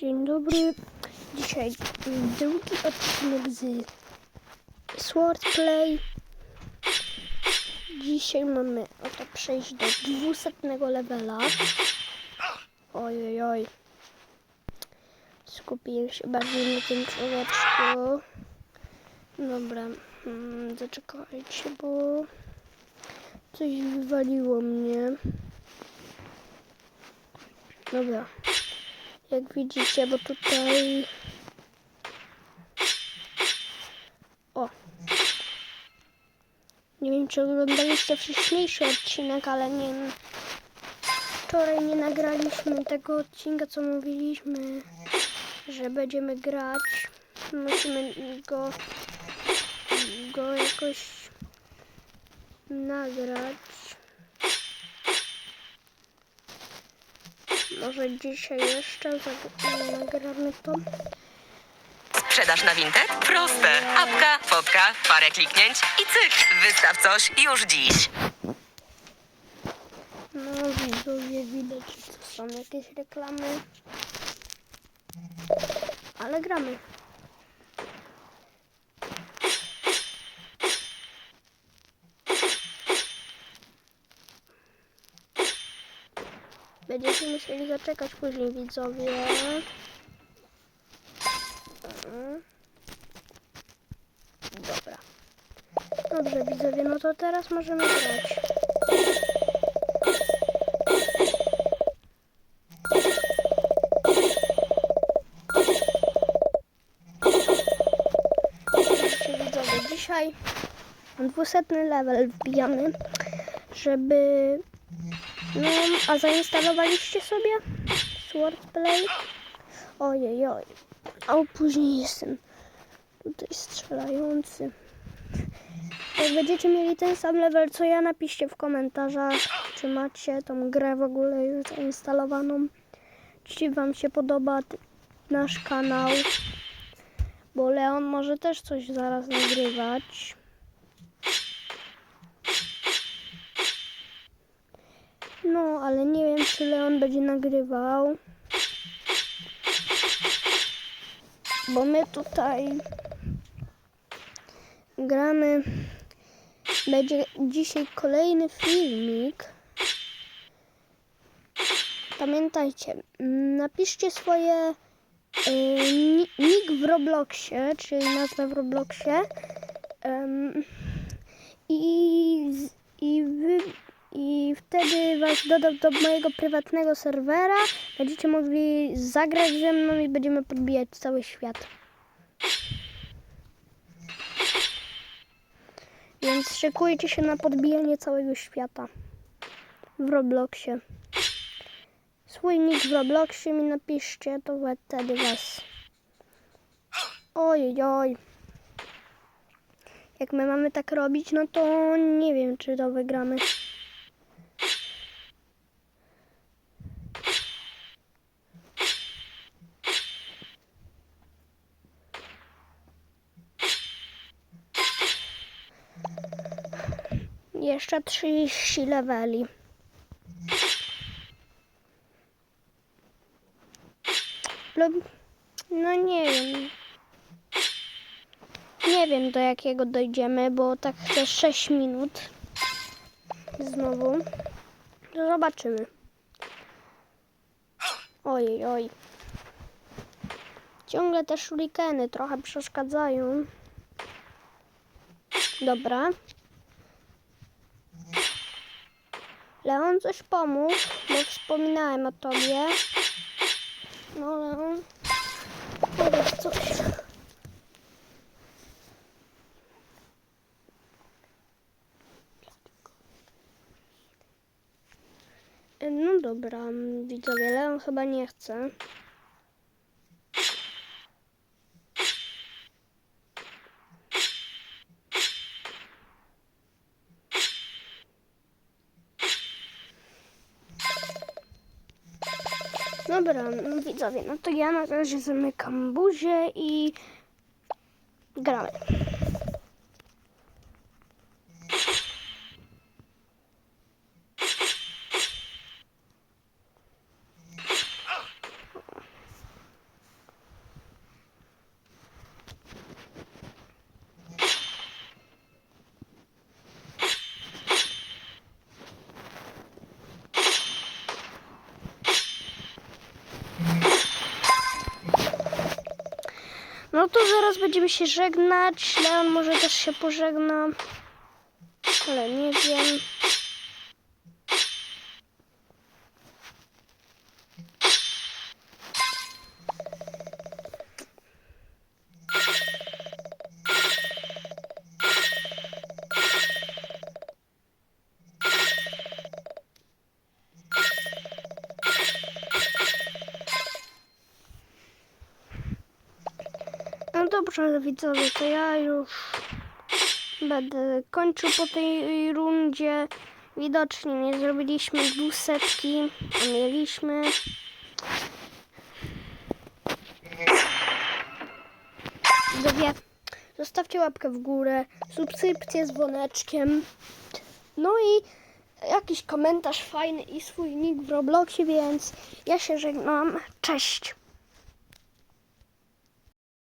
Dzień dobry. Dzisiaj drugi odcinek z Swordplay. Dzisiaj mamy oto przejść do 200 levela. Oj, oj. Skupiłem się bardziej na tym człowieczku. Dobra, mm, zaczekajcie, bo coś wywaliło mnie. Dobra. Jak widzicie, bo tutaj... O! Nie wiem, czy oglądaliście wcześniejszy odcinek, ale nie... Wczoraj nie nagraliśmy tego odcinka, co mówiliśmy, że będziemy grać. Musimy go, go jakoś nagrać. Może dzisiaj jeszcze nagramy to. Sprzedaż na Vinted? Proste. Apka, fotka, parę kliknięć i cyk. Wystaw coś już dziś. No widzowie, widać, że to są jakieś reklamy. Ale gramy. Będziecie musieli zaczekać później widzowie. Mhm. Dobra. Dobrze widzowie, no to teraz możemy grać. Dzisiaj 200 level wbijamy, żeby... No, a zainstalowaliście sobie Swordplay? Ojej, oj. A później jestem tutaj strzelający. Jak będziecie mieli ten sam level co ja, napiszcie w komentarzach, czy macie tą grę w ogóle już zainstalowaną. Czy wam się podoba nasz kanał. Bo Leon może też coś zaraz nagrywać. No, ale nie wiem, czy Leon będzie nagrywał. Bo my tutaj gramy. Będzie dzisiaj kolejny filmik. Pamiętajcie, napiszcie swoje y, ni- nick w Robloxie, czyli nazwę w Robloxie. I, i, wy, I wtedy was dodam do mojego prywatnego serwera. Będziecie mogli zagrać ze mną i będziemy podbijać cały świat. Więc szykujcie się na podbijanie całego świata w Robloxie. Swój nick w Robloxie mi napiszcie, to wtedy was. Oj, oj. Jak my mamy tak robić, no to nie wiem, czy to wygramy. Jeszcze 30 leveli. Lub, no nie wiem. Nie wiem do jakiego dojdziemy, bo tak chcę 6 minut. Znowu. To zobaczymy. Ojej, oj. Ciągle te shurikeny trochę przeszkadzają. Dobra. Leon coś pomógł, bo wspominałem o tobie. No Leon. Powiedz coś. No dobra, widzowie, Leon chyba nie chce. Dobra, no widzowie, no to ja na razie zamykam buzię i gramy. No to zaraz będziemy się żegnać. Leon może też się pożegna. Ale nie wiem. Dobrze, widzowie, to ja już będę kończył po tej rundzie. Widocznie nie zrobiliśmy dwusetki, a mieliśmy. Widzowie, zostawcie łapkę w górę, subskrypcję z dzwoneczkiem. No i jakiś komentarz fajny i swój nick w Robloxie, więc ja się żegnam. Cześć!